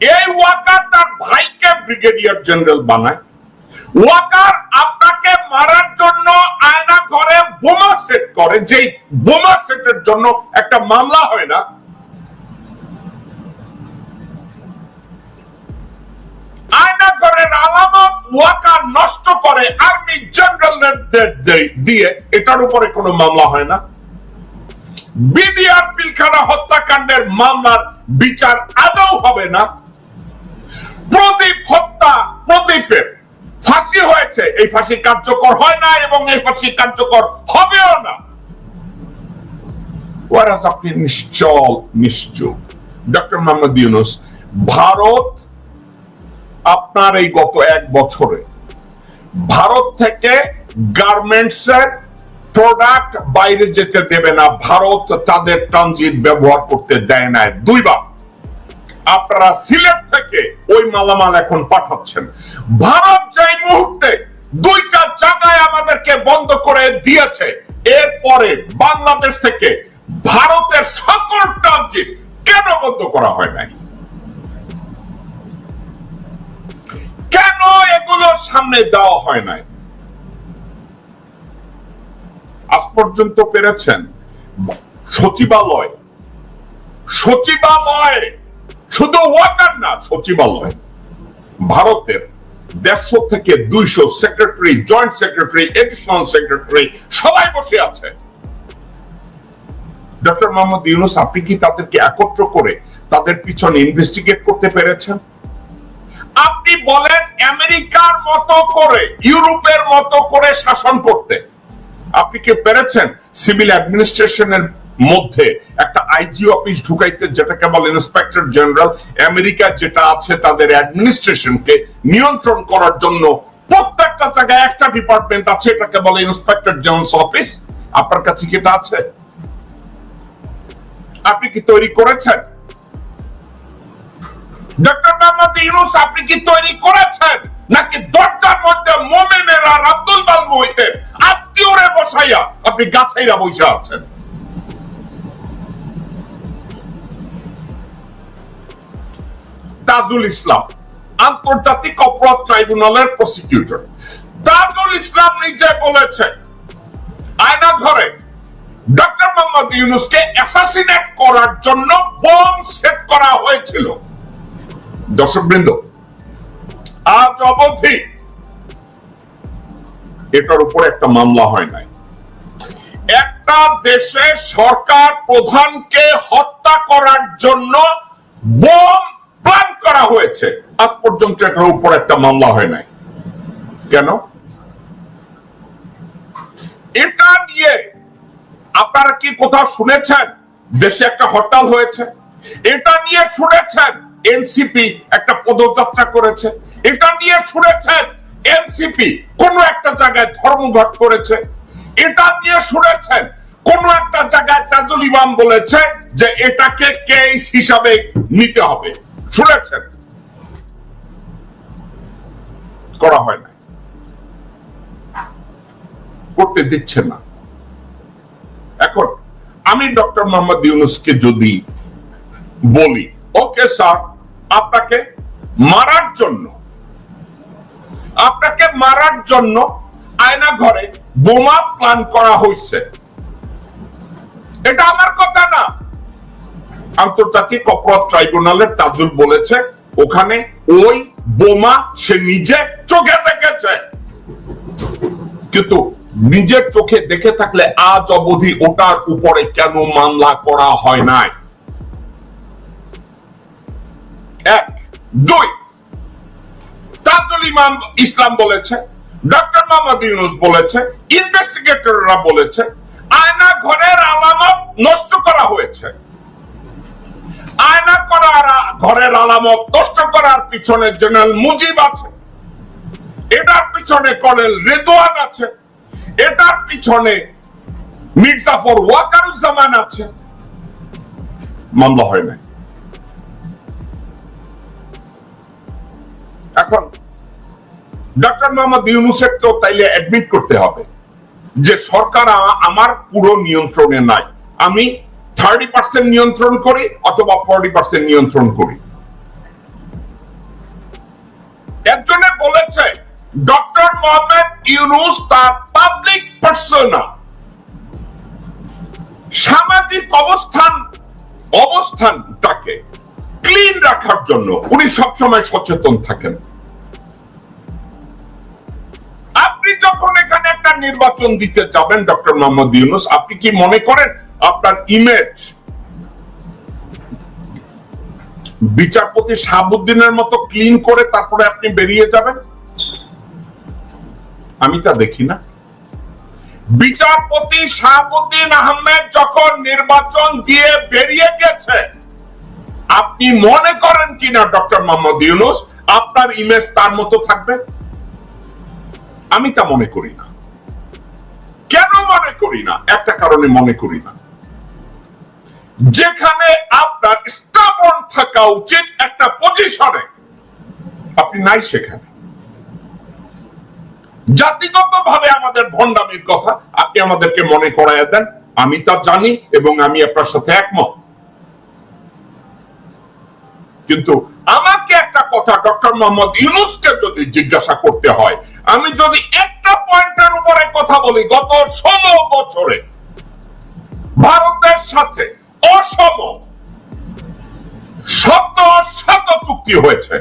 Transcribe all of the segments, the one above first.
এই ওয়াকার তার ভাইকে ব্রিগেডিয়ার জেনারেল বানায়। ওয়াকার আপনাকে মারার জন্য আয়না ঘরে বোমা সেট করে, যেই বোমা সেটের জন্য একটা মামলা হয় না। আয়না ঘরের আলামত ওয়াকার নষ্ট করে আর্মি জেনারেলদের দিয়ে, এটার উপরে কোনো মামলা হয় না। বিডিআর পিলখানা হত্যাকাণ্ডের মামলার বিচার আদৌ হবে না। প্রদীপ হত্যা প্রদীপের ফাঁসি হয়েছে, এই ফাঁসি কার্যকর হয় না এবং এই ফাঁসি কার্যকর হবেও না। আপনি নিশ্চল, নিশ্চুপ। ডক্টর মোহাম্মদ ইউনুস, ভারত আপনার এই গত এক বছরে, ভারত থেকে গার্মেন্টস এর প্রোডাক্ট বাইরে যেতে দেবে না, ভারত তাদের ট্রানজিট ব্যবহার করতে দেয় না দুইবার। আপনারা সিলেট থেকে ওই মালামাল এখন পাঠাচ্ছেন। ভারত যেই মুহূর্তে দুইটা জায়গায় আমাদেরকে বন্ধ করে দিয়েছে, এরপরে বাংলাদেশ থেকে ভারতের সকল ট্রানজিট কেন বন্ধ করা হয় নাই? কেন এগুলো সামনে দেওয়া হয় নাই? আজ পর্যন্ত পেরেছেন সচিবালয়। সচিবালয়, শুধু ওয়াকার না, সচিবালয়। ভারতের দেড়শো থেকে দুইশো secretary, joint secretary, additional secretary, সবাই বসে আছে। ডক্টর মোহাম্মদ ইউনুস, আপনি কি তাদেরকে একত্র করে তাদের পিছনে ইনভেস্টিগেট করতে পেরেছেন? আপনি বলেন আমেরিকার মতো করে, ইউরোপের মতো করে শাসন করতে। আপনি কি পেরেছেন? সিভিল অ্যাডমিনিস্ট্রেশনের মধ্যে একটা আইজি অফিস ঢুকাইতে যেটাকে বলে ইন্সপেক্টর জেনারেল, আমেরিকা যেটা আছে তাদের অ্যাডমিনিস্ট্রেশনকে নিয়ন্ত্রণ করার জন্য প্রত্যেকটা জায়গায় একটা ডিপার্টমেন্ট আছে এটাকে বলে ইন্সপেক্টর জেনারেল অফিস। আপনার কাছে কি এটা আছে? আপনি কি তৈরি করেছেন? ডক্টর মোহাম্মদ ইউনুস, আপনি কি তৈরি করেছেন? নাকি দরজার মধ্যে মোমেনের আব্দুল বাল মহিতের আত্মীয়রে বসাইয়া আপনি গাছাইরা বসে আছেন? তাজুল ইসলাম, আন্তর্জাতিক অপরাধ ট্রাইব্যুনালের প্রসিকিউটর তাজুল ইসলাম নিজে বলেছে, আয়না ঘরে ডক্টর মোহাম্মদ ইউনুসকে অ্যাসাসিনেট করার জন্য বোম সেট করা হয়েছিল। দর্শকবৃন্দ আজ অবধি এটার উপর একটা মামলা হয় নাই। একটা দেশে সরকার প্রধানকে হত্যা করার জন্য বোম প্ল্যান করা হয়েছে। আজ পর্যন্ত এটার উপর একটা মামলা হয় নাই। কেন? এটা নিয়ে আপনারা কি কোথাও শুনেছেন? দেশে একটা হরতাল হয়েছে। এটা নিয়ে শুনেছেন? এনসিপি একটা পদযাত্রা করেছে। এটা নিয়ে শুনেছেন এনসিপি। কোন একটা জায়গায় ধর্মঘট করেছে। এটা নিয়ে শুনেছেন কোন একটা জায়গায় তাজুল ইমাম বলেছে যে এটাকে কেস হিসাবে নিতে হবে। শুনেছেন করা হয় না করতে দিচ্ছে না। এখন আমি ডক্টর মোহাম্মদ ইউনুসকে যদি বলি ওকে স্যার আপনাকে মারার জন্য, আপনাকে মারার জন্য আয়না ঘরে বোমা প্ল্যান করা হয়েছে এটা আমার কথা না। আন্তর্জাতিক অপরাধ ট্রাইব্যুনালের তাজুল বলেছে, ওখানে ওই বোমা সে নিজে চোখে দেখেছে। কিন্তু নিজের চোখে দেখে থাকলে আজ অবধি ওটার উপরে কেন মামলা করা হয় নাই? এক, দুই। ইমাম ইসলাম বলেছে ডক্টর মোহাম্মদ ইউনুস বলেছে, ইনভেস্টিগেটররা বলেছে, আয়না ঘরের আলামত নষ্ট করা হয়েছে। আয়না করার, ঘরের আলামত নষ্ট করার পিছনে জেনারেল মুজিব আছে। এটার পিছনে কর্নেল রেদোয়ান আছে। এটার পিছনে মির্জাফর ওয়াকারুজ্জামান আছে। মামলা হয় নাই। এখন ডক্টর মোহাম্মদ ইউনুসেফ তো তাইলে অ্যাডমিট করতে হবে যে সরকার আমার পুরো নিয়ন্ত্রণে নাই। আমি থার্টি পার্সেন্ট নিয়ন্ত্রণ করি অথবা ফর্টি পার্সেন্ট নিয়ন্ত্রণ করি। একজনে বলেছে, ডক্টর মোহাম্মদ ইউনুস তার পাবলিক পার্সোনা সামাজিক অবস্থান, অবস্থানটাকে ক্লিন রাখার জন্য উনি সবসময় সচেতন থাকেন। আপনি যখন এখানে একটা নির্বাচন দিতে যাবেন, ডক্টর মোহাম্মদ ইউনুস, আপনি কি মনে করেন আপনার ইমেজ বিচারপতি শাহাবুদ্দিনের মতো ক্লিন করে তারপরে আপনি বেরিয়ে যাবেন? আমি তা দেখি না। বিচারপতি শাহাবুদ্দিন আহমেদ যখন নির্বাচন দিয়ে বেরিয়ে গেছে আপনি মনে করেন কিনা, ডক্টর মোহাম্মদ ইউনুস? আপনার ইমেজ তার মতো থাকবে? আমি তা মনে করি না। কেন মনে করি না? একটা কারণে মনে করি না। যেখানে আপনার স্থাপন থাকা উচিত একটা পজিশনে আপনি নাই সেখানে। জাতিগত ভাবে আমাদের ভণ্ডামির কথা আপনি আমাদেরকে মনে করাইয়া দেন। আমি তা জানি এবং আমি আপনার সাথে একমত। কিন্তু আমাকে একটা কথা ডক্টর মোহাম্মদ ইউনুসকে যদি জিজ্ঞাসা করতে হয়, আমি যদি একটা পয়েন্টের উপরে কথা বলি, গত ষোলো বছরে ভারতের সাথে অসম শত শত চুক্তি হয়েছে।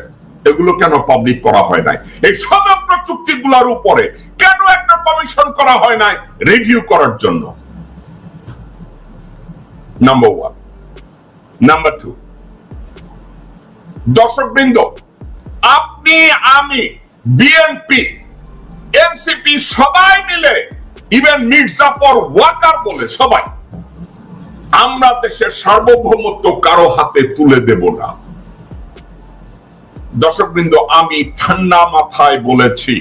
এগুলো কেন পাবলিক করা হয় নাই? এই সমগ্র চুক্তিগুলোর উপরে কেন একটা কমিশন করা হয় নাই রিভিউ করার জন্য? নাম্বার ওয়ান নাম্বার টু দর্শকবৃন্দ, আপনি, আমি বিএনপি এনসিপি সবাই মিলে ইভেন মির্জাফর ওয়াকার বলে সবাই, আমরা দেশের সার্বভৌমত্ব কারও হাতে তুলে দেব না। আমি ঠান্ডা মাথায় বলেছি,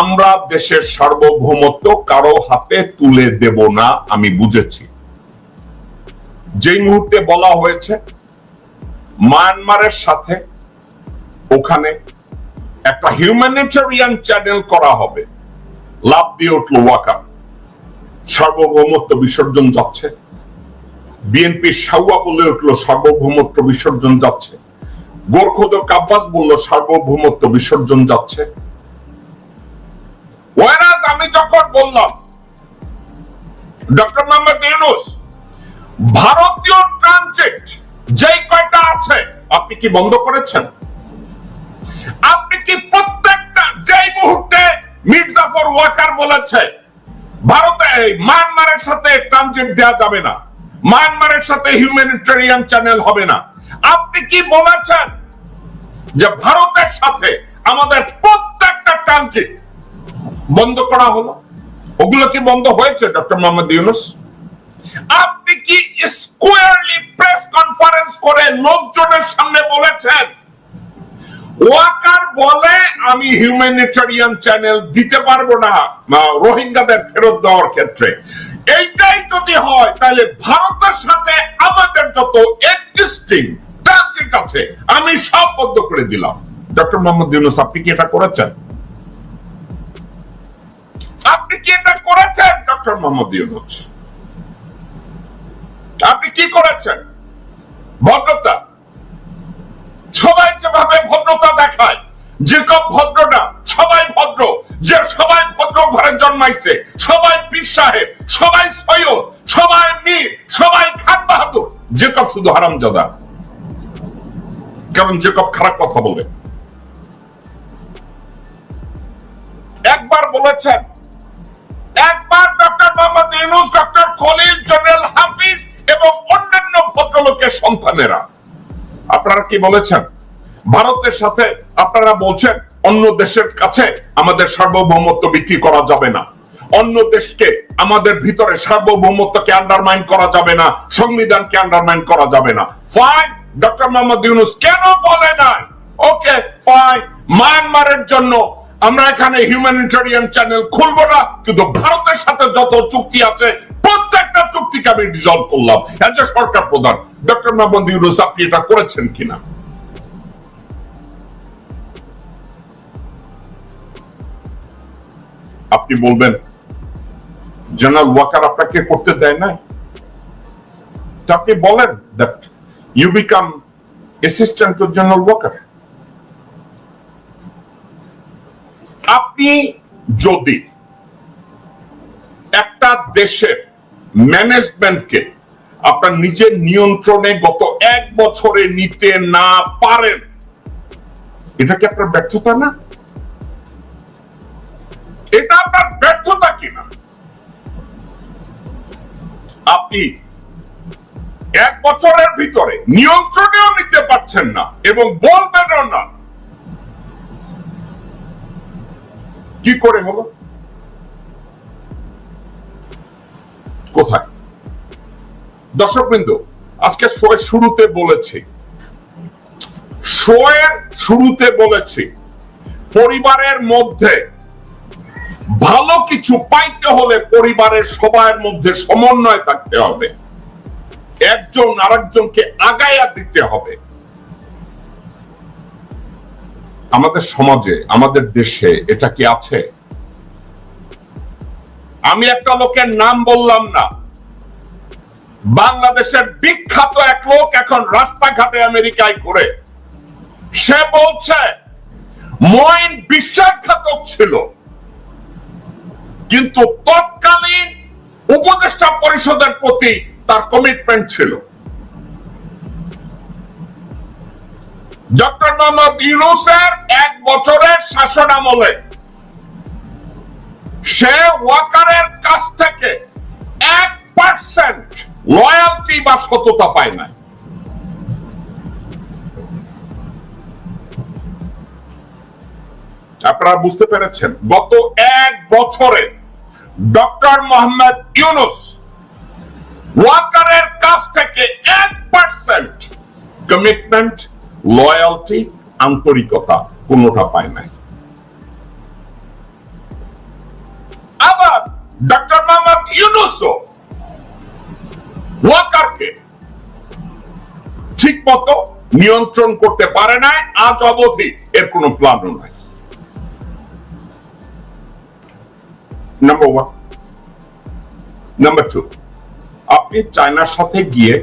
আমরা দেশের সার্বভৌমত্ব কারও হাতে তুলে দেব না, আমি বুঝেছি। যেই মুহূর্তে বলা হয়েছে মায়ানমারের সাথে ওখানে একটা হিউম্যানিটেরিয়ান চ্যানেল করা হবে। লাভ দিয়ে উঠল ওয়াকার সার্বভৌমত্ব বিসর্জন যাচ্ছে। বিএনপি সাউয়া বলে উঠল, সার্বভৌমত্ব বিসর্জন যাচ্ছে। গোরখোদ কাব্বাস বলল, সার্বভৌমত্ব বিসর্জন যাচ্ছে। আমি যখন বললাম, ডক্টর মোহাম্মদ ইউনুস, ভারতীয় ট্রানজিট যেই কয়টা আছে, আপনি কি বন্ধ করেছেন? আপনি কি প্রত্যেকটা যেই মুহূর্তে মির্জাফর ওয়াকার বলেছে, ভারতে মায়ানমারের সাথে ট্রানজিট দেওয়া যাবে না, মায়ানমারের সাথে হিউম্যানিটেরিয়ান চ্যানেল হবে না। আপনি কি বলেছেন যে ভারতের সাথে আমাদের প্রত্যেকটা ট্রানজিট বন্ধ করা হলো? ওগুলো কি বন্ধ হয়েছে, ডক্টর মোহাম্মদ ইউনুস? আপনি কি স্কোয়ারলি প্রেস কনফারেন্স করে লোকজনের সামনে বলেছেন? ওয়াকার বলে, আমি হিউম্যানিটেরিয়ান চ্যানেল দিতে পারব না রোহিঙ্গাদের ফেরত দেওয়ার ক্ষেত্রে। এইটাই যদি হয়, তাহলে ভারতের সাথে আমাদের যত এক্সিস্টিং ট্রানজিট আছে, আমি সব বন্ধ করে দিলাম। ডক্টর মোহাম্মদ ইউনুস, আপনি কি এটা করেছেন? আপনি কি এটা করেছেন, ডক্টর মোহাম্মদ ইউনুস আপনি কি করেছেন ভদ্রতা সবাই যেভাবে ভদ্রতা দেখায় যে কব ভদ্র না সবাই ভদ্র যে সবাই ভদ্র ঘরে জন্মাইছে সবাই পীর সাহেব, সবাই সৈয়দ, সবাই মীর, সবাই খান বাহাদুর। জেকব শুধু হারামজাদা। কারণ জেকব খারাপ কথা বলে। একবার বলেছেন, একবার doctor Mohammad Yunus, doctor Khalil, general Hafiz এবং অন্যান্য ভদ্রলোকের সন্তানেরা। আপনারা কি বলেছেন? ভারতের সাথে আপনারা বলছেন অন্য দেশের কাছে আমাদের সার্বভৌমত্ব বিক্রি করা যাবে না। অন্য দেশকে আমাদের ভিতরে সার্বভৌমত্বকে আন্ডারমাইন করা যাবে না, সংবিধানকে আন্ডারমাইন করা যাবে না। ফাইন ডক্টর মোহাম্মদ ইউনুস কেন বলে নাই? ওকে ফাইন মায়ানমারের জন্য আমরা এখানে হিউম্যানিটেরিয়ান চ্যানেল খুলবো না, কিন্তু ভারতের সাথে যত চুক্তি আছে, প্রত্যেকটা চুক্তিকে আমি ডিজলভ করলাম। এজ এ সরকার প্রধান ডক্টর মোহাম্মদ ইউনুস, আপনি এটা করেছেন কিনা? আপনি বলবেন জেনারেল ওয়াকার আপনাকে করতে দেয় না আপনি বলেন that you become assistant to general Waker আপনি যদি একটা দেশের ম্যানেজমেন্টকে আপনার নিজের নিয়ন্ত্রণে গত এক বছরে নিতে না পারেন, এটা কি আপনার ব্যর্থতা না? এটা আপনার ব্যর্থতা কিনা? আপনি এক বছরের ভিতরে নিয়ন্ত্রণেও নিতে পারছেন না এবং বলবেনও না। কি করে হলো? কোথায়? দর্শকবৃন্দ, আজকে শোয়ের শুরুতে বলেছি। শোয়ের শুরুতে বলেছি, পরিবারের মধ্যে ভালো কিছু পাইতে হলে পরিবারের সবার মধ্যে সমন্বয় থাকতে হবে। একজন আরেকজনকে আগায়া দিতে হবে। আমাদের সমাজে, আমাদের দেশে এটা কি আছে? আমি একটা লোকের নাম বললাম না। বাংলাদেশের বিখ্যাত এক লোক এখন রাস্তাঘাটে আমেরিকায় করে সে বলছে, মইন বিশ্বাসঘাতক ছিল। কিন্তু তৎকালীন উপদেষ্টা পরিষদের প্রতি তার কমিটমেন্ট ছিল। ডক্টর মোহাম্মদ ইউনুসের এক বছরের শাসন আমলে সে ওয়াকারের কাছ থেকে এক পার্সেন্ট লয়ালটি বা সততা পায় না আপনারা বুঝতে পেরেছেন, গত এক বছরে ডক্টর মোহাম্মদ ইউনুস ওয়াকারের কাছ থেকে এক পার্সেন্ট কমিটমেন্ট লয়ালটি আন্তরিকতা কোনোটা পায় নাই। আবার ডক্টর মোহাম্মদ ইউনুসও ওয়াকারকে ঠিক মতো নিয়ন্ত্রণ করতে পারে নাই, আজ অবধি এর কোনো প্ল্যানও নাই। নাম্বার ওয়ান নাম্বার টু আপনি চায়নার সাথে গিয়ে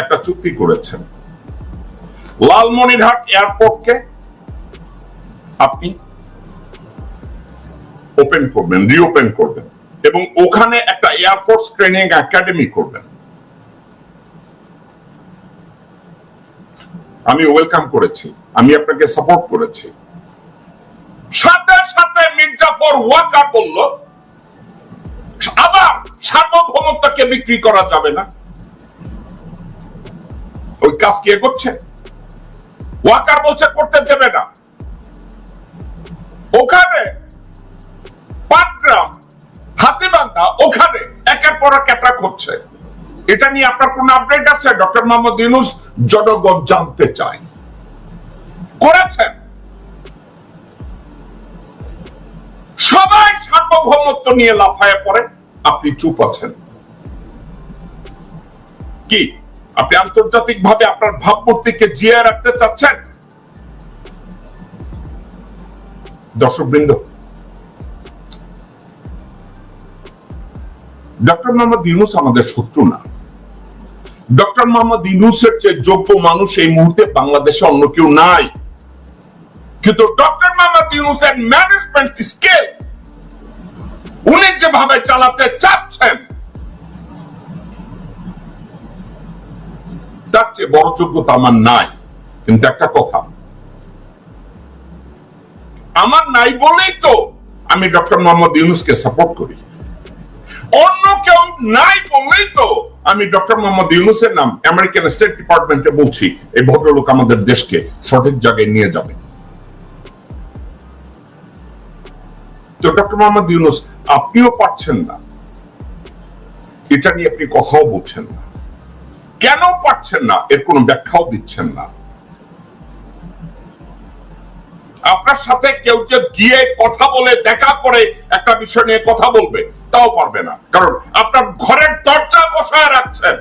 একটা চুক্তি করেছেন। লালমনিরহাট এয়ারপোর্টকে আপনি ওপেন করবেন, রিওপেন করবেন এবং ওখানে একটা এয়ারফোর্স ট্রেনিং একাডেমি করবেন। আমি ওয়েলকাম করেছি, আমি আপনাকে সাপোর্ট করেছি। সাথে সাথে মির্জাফর ওয়াকার বলল, আবার সার্বভৌমত্বকে বিক্রি করা যাবে না? ওই কাজ কে করছে? ওয়াকার বলছে, করতে দেবে না। ওখানে পাটগ্রাম, হাতিবান্ধা, ওখানে একের পর এক অ্যাটাক হচ্ছে। এটা নিয়ে আপনার কোন আপডেট আছে? ডক্টর মোহাম্মদ ইউনুস জনগণ জানতে চায়। করেছেন। সবাই সার্বভৌমত্ব নিয়ে লাফায় পড়ে। আপনি চুপ আছেন। কি? আপনি আন্তর্জাতিক ভাবে আপনার ভাবমূর্তিকে জিয়ে রাখতে চাচ্ছেন? দর্শক বৃন্দ ডক্টর মোহাম্মদ ইউনুস আমাদের শত্রু না। ডক্টর মোহাম্মদ ইউনুসের চেয়ে যোগ্য মানুষ এই মুহূর্তে বাংলাদেশে অন্য কেউ নাই। কিন্তু ডক্টর মোহাম্মদ ইউনুসের ম্যানেজমেন্ট স্কিল উনি যেভাবে চালাতে চাচ্ছেন, তার চেয়ে বড় যোগ্যতা আমার নাই। কিন্তু একটা কথা, আমার নাই বলেই তো আমি ডক্টর মোহাম্মদ ইউনুসকে সাপোর্ট করি। অন্য কেউ নাই বললেই তো আমি ডক্টর মোহাম্মদ ইউনুসের নাম আমেরিকান স্টেট ডিপার্টমেন্টে বলছি, এই ভদ্রলোক আমাদের দেশকে সঠিক জায়গায় নিয়ে যাবে। তো ডক্টর মোহাম্মদ ইউনুস, আপনিও পারছেন না। এটা নিয়ে আপনি কথাও বলছেন না। কেন পারছেন না? এর কোনো ব্যাখ্যাও দিচ্ছেন না। আপনার সাথে কেউ যে গিয়ে কথা বলে, দেখা করে, একটা বিষয় নিয়ে কথা বলবে, তাও পারবে না। কারণ আপনার ঘরের দরজা বসায় রাখছেন।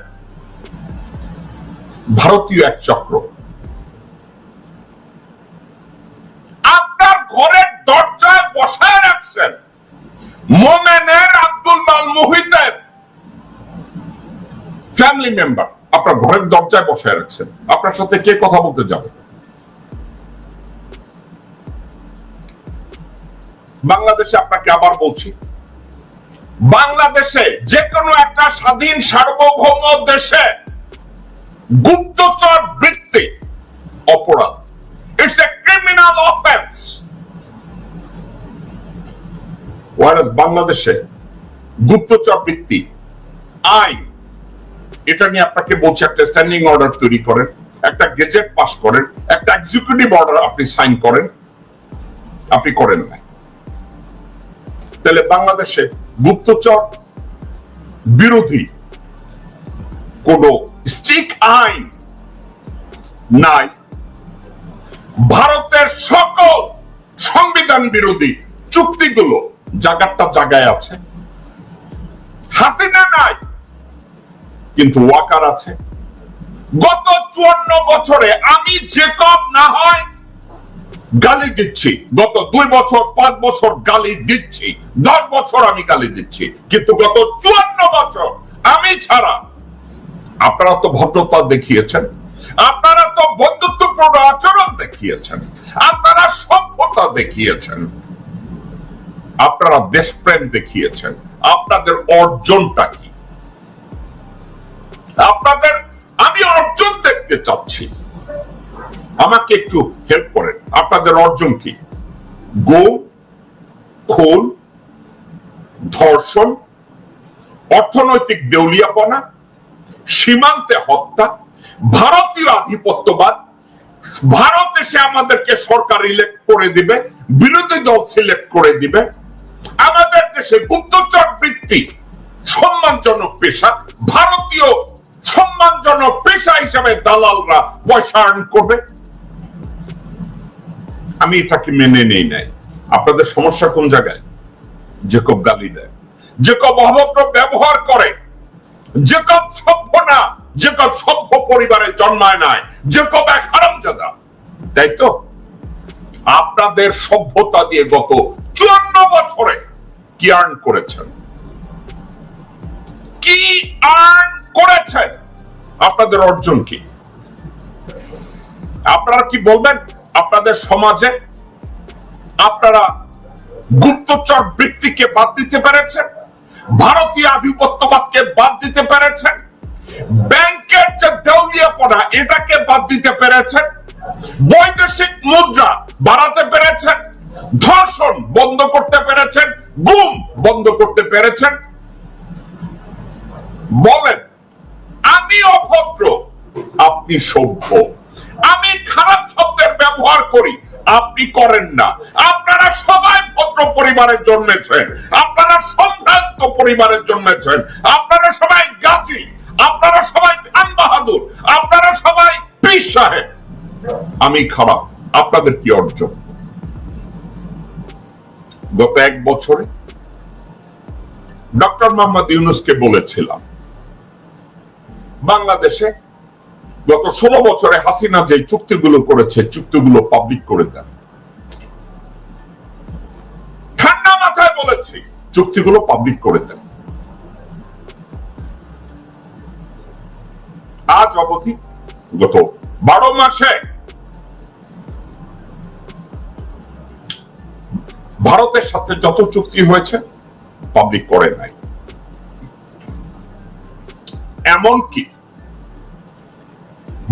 ভারতীয় এক চক্র। আপনার ঘরের দরজায় বসায় রাখছেন মোমেনের আব্দুল মাল মুহিতের ফ্যামিলি মেম্বার আপনার ঘরের দরজায় বসায় রাখছেন। আপনার সাথে কে কথা বলতে যাবে? বাংলাদেশে আপনাকে আবার বলছি, বাংলাদেশে যে কোনো একটা স্বাধীন সার্বভৌম দেশে গুপ্তচর বৃত্তি, অপরাধ ওয়ারাস বাংলাদেশে গুপ্তচর বৃত্তি আইন। এটা নিয়ে আপনাকে বলছে, একটা স্ট্যান্ডিং অর্ডার তৈরি করেন, একটা গেজেট পাস করেন, একটা এক্সিকিউটিভ অর্ডার আপনি সাইন করেন, আপনি করেন না। তাহলে বাংলাদেশে গুপ্তচর বিরোধী কোন স্ট্রিক আইন নাই। ভারতের সকল সংবিধান বিরোধী চুক্তিগুলো জায়গাটা জায়গায় আছে। হাসিনা নাই, কিন্তু ওয়াকার আছে। গত চুয়ান্ন বছরে আমি জেকব না হয় গালি দিচ্ছি। গত দুই বছর, পাঁচ বছর গালি দিচ্ছি। দশ বছর আমি গালি দিচ্ছি। কিন্তু গত চুয়ান্ন বছর আমি ছাড়া, আপনারা তো ভদ্রতা দেখিয়েছেন। আপনারা তো বন্ধুত্বপূর্ণ আচরণ দেখিয়েছেন। আপনারা সভ্যতা দেখিয়েছেন। আপনারা দেশপ্রেম দেখিয়েছেন। আপনাদের অর্জনটা কি? আপনাদের আমি অর্জন দেখতে চাচ্ছি। আমাকে একটু হেল্প করেন। আপনাদের অর্জন কি? গো খুন ধর্ষণ, অর্থনৈতিক দেউলিয়াপনা, সীমান্তে হত্যা, ভারতীয় আধিপত্যবাদ, ভারত এসে আমাদেরকে সরকার ইলেক্ট করে দিবে, বিরোধী দল সিলেক্ট করে দিবে আমাদের দেশে গুপ্তচর বৃত্তি, সম্মানজনক পেশা, ভারতীয় সম্মানজনক পেশা হিসাবে দালালরা পয়সা আর্ন করবে। আমি এটাকে মেনে নেই নাই। আপনাদের সমস্যা কোন জায়গায়? জেকব গালি দেয়। জেকব অভদ্র ব্যবহার করে। জেকব সভ্য না, জেকব সভ্য পরিবারে জন্মায় নাই। জেকব এক হারামজাদা। তাই তো? আপনাদের সভ্যতা দিয়ে গত চুয়ান্ন বছরে কি আর্ন করেছেন? কি আর্ন করেছেন? আপনাদের অর্জন কি? আপনারা কি বলবেন? আপনাদের সমাজে আপনারা গুপ্তচর বৃত্তিকে বাদ দিতে পেরেছেন? ভারতীয় আধিপত্যবাদকে বাদ দিতে পেরেছেন? ব্যাংকের যে দেউলিয়াপনা এটাকে বাদ দিতে পেরেছেন? বৈদেশিক মুদ্রা বাড়াতে পেরেছেন? ধর্ষণ বন্ধ করতে পেরেছেন, গুম বন্ধ করতে পেরেছেন। বলেন, আমি অভদ্র, আপনি সভ্য। আমি খারাপ শব্দের ব্যবহার করি, আপনি করেন না। আপনারা সবাই ভদ্র পরিবারের জন্মেছেন, আপনারা সম্ভ্রান্ত পরিবারের জন্মেছেন, আপনারা সবাই গাজী, আপনারা সবাই খান বাহাদুর, আপনারা সবাই পীর সাহেব। আমি খারাপ, আপনাদের কি অর্জন? গত এক বছরে ডক্টর মোহাম্মদ ইউনুসকে বলেছিলাম, বাংলাদেশে গত ষোলো বছরে হাসিনা যে চুক্তিগুলো করেছে, চুক্তিগুলো পাবলিক করে দেন। ঠান্ডা মাথায় বলেছি, চুক্তিগুলো পাবলিক করে দেন। আজ অবধি গত বারো মাসে ভারতের সাথে যত চুক্তি হয়েছে পাবলিক করে নাই। এমনকি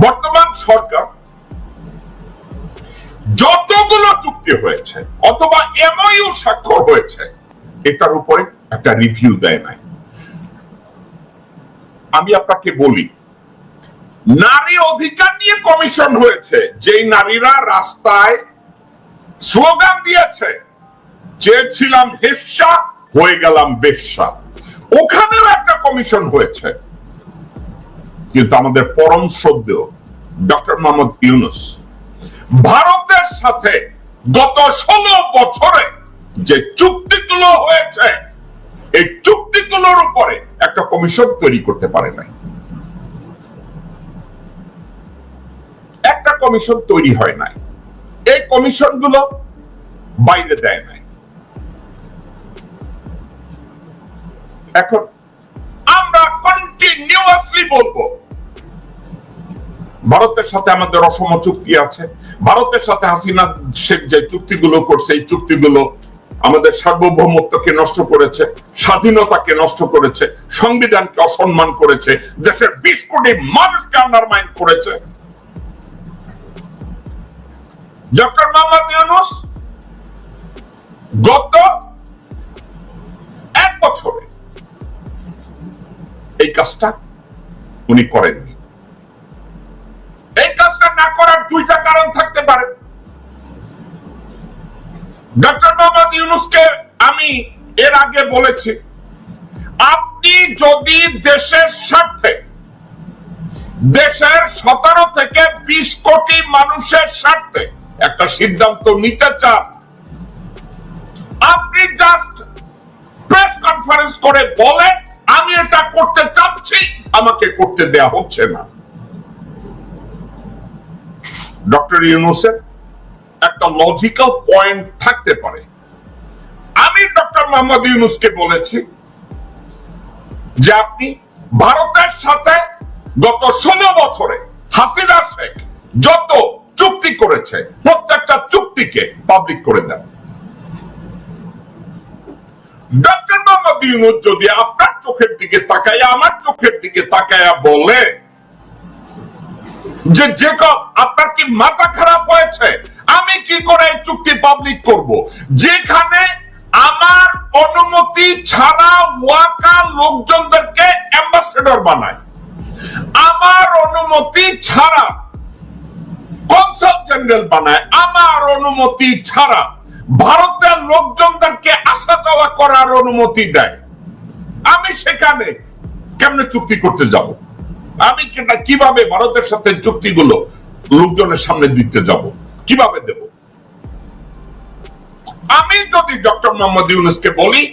বর্তমান সরকার যতগুলো চুক্তি হয়েছে, অথবা এমইউ স্বাক্ষর হয়েছে, এটার উপরে একটা রিভিউ দেয় নাই। আমি আপনাকে বলি, নারী অধিকার নিয়ে কমিশন হয়েছে, যেই নারীরা রাস্তায় স্লোগান দিয়েছে চেয়েছিলাম হেস্যা হয়ে গেলাম বেশ্যা। ওখানেও একটা কমিশন হয়েছে। কিন্তু আমাদের পরম শ্রদ্ধেয় ডক্টর মোহাম্মদ ইউনুস ভারতের সাথে গত ষোলো বছরে যে চুক্তিগুলো হয়েছে, এই চুক্তিগুলোর উপরে একটা কমিশন তৈরি করতে পারে নাই। একটা কমিশন তৈরি হয় নাই। এই কমিশনগুলো বাইরে দেয় নাই। এখন আমরা কন্টিনিউয়াসলি বলব, ভারতের সাথে আমাদের অসম চুক্তি আছে, ভারতের সাথে হাসিনা শেখ যে চুক্তিগুলো করছে, এই চুক্তিগুলো আমাদের সার্বভৌমত্বকে নষ্ট করেছে, স্বাধীনতাকে নষ্ট করেছে, সংবিধানকে অসম্মান করেছে, দেশের বিশ কোটি মানুষকে আন্ডারমাইন করেছে। ডক্টর মোহাম্মদ ইউনুস গত এক বছরে এই কাজটা উনি করেননি। এই কাজটা না করার দুইটা কারণ থাকতে পারে। ডক্টর মোহাম্মদ ইউনুসকে আমি এর আগে বলেছি, আপনি যদি দেশের স্বার্থে, দেশের সতেরো থেকে বিশ কোটি মানুষের স্বার্থে একটা সিদ্ধান্ত নিতে চান, আপনি জাস্ট প্রেস কনফারেন্স করে বলেন আমি এটা করতে চাচ্ছি, আমাকে করতে দেয়া হচ্ছে না। ডক্টর ইউনুসের একটা লজিক্যাল পয়েন্ট থাকতে পারে। আমি ডক্টর মোহাম্মদ ইউনুসকে বলেছি যে আপনি ভারতের সাথে গত ষোলো বছরে হাসিনা শেখ যত চুক্তি করেছে, প্রত্যেকটা চুক্তিকে পাবলিক করে দেন। ডক্টর মোহাম্মদ ইউনুস যদি আপনার চোখের দিকে তাকায়, আমার চোখের দিকে তাকায়া বলে যে, জেকব, আপনার কি মাথা খারাপ হয়েছে? আমি কি করে এই চুক্তি পাবলিক করব? যেখানে আমার অনুমতি ছাড়া ওয়াকা লোকজনদেরকে অ্যাম্বাসেডর বানায়। আমার অনুমতি ছাড়া কনসাল জেনারেল বানায়। আমার অনুমতি ছাড়া ভারতের লোকজনদেরকে আসা যাওয়া করার অনুমতি দেয়। আমি সেখানে কেমনে চুক্তি করতে যাব? আমি কীভাবে ভারতের সাথে চুক্তিগুলো লোকজনের সামনে দিতে যাব? কীভাবে দেব? আমি যদি ডক্টর মোহাম্মদ ইউনুসকে বলি,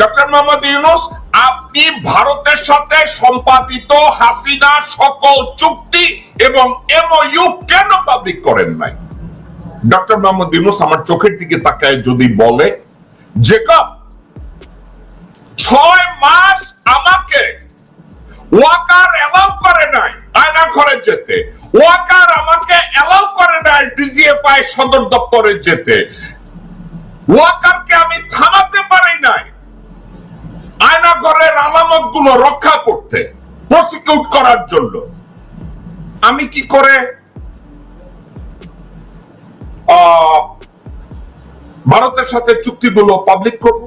ডক্টর মোহাম্মদ ইউনুস, আপনি ভারতের সাথে সম্পাদিত হাসিনা সকল চুক্তি এবং এমওইউ কেন পাবলিক করেন নাই? ডক্টর মোহাম্মদ ইউনুস আমার চোখের দিকে তাকায় যদি বলে যে ছয় মাস আমাকে ওয়াকার অ্যালাউ করে নাই আয়না ঘরে যেতে। ওয়াকার আমাকে অ্যালাউ করে নাই ডিজিএফআই সদর দপ্তরে যেতে। ওয়াকারকে আমি থামাতে পারি নাই আয়না ঘরের আলামতগুলো রক্ষা করতে প্রসিকিউট করার জন্য। আমি কি করে ভারতের সাথে চুক্তিগুলো পাবলিক করব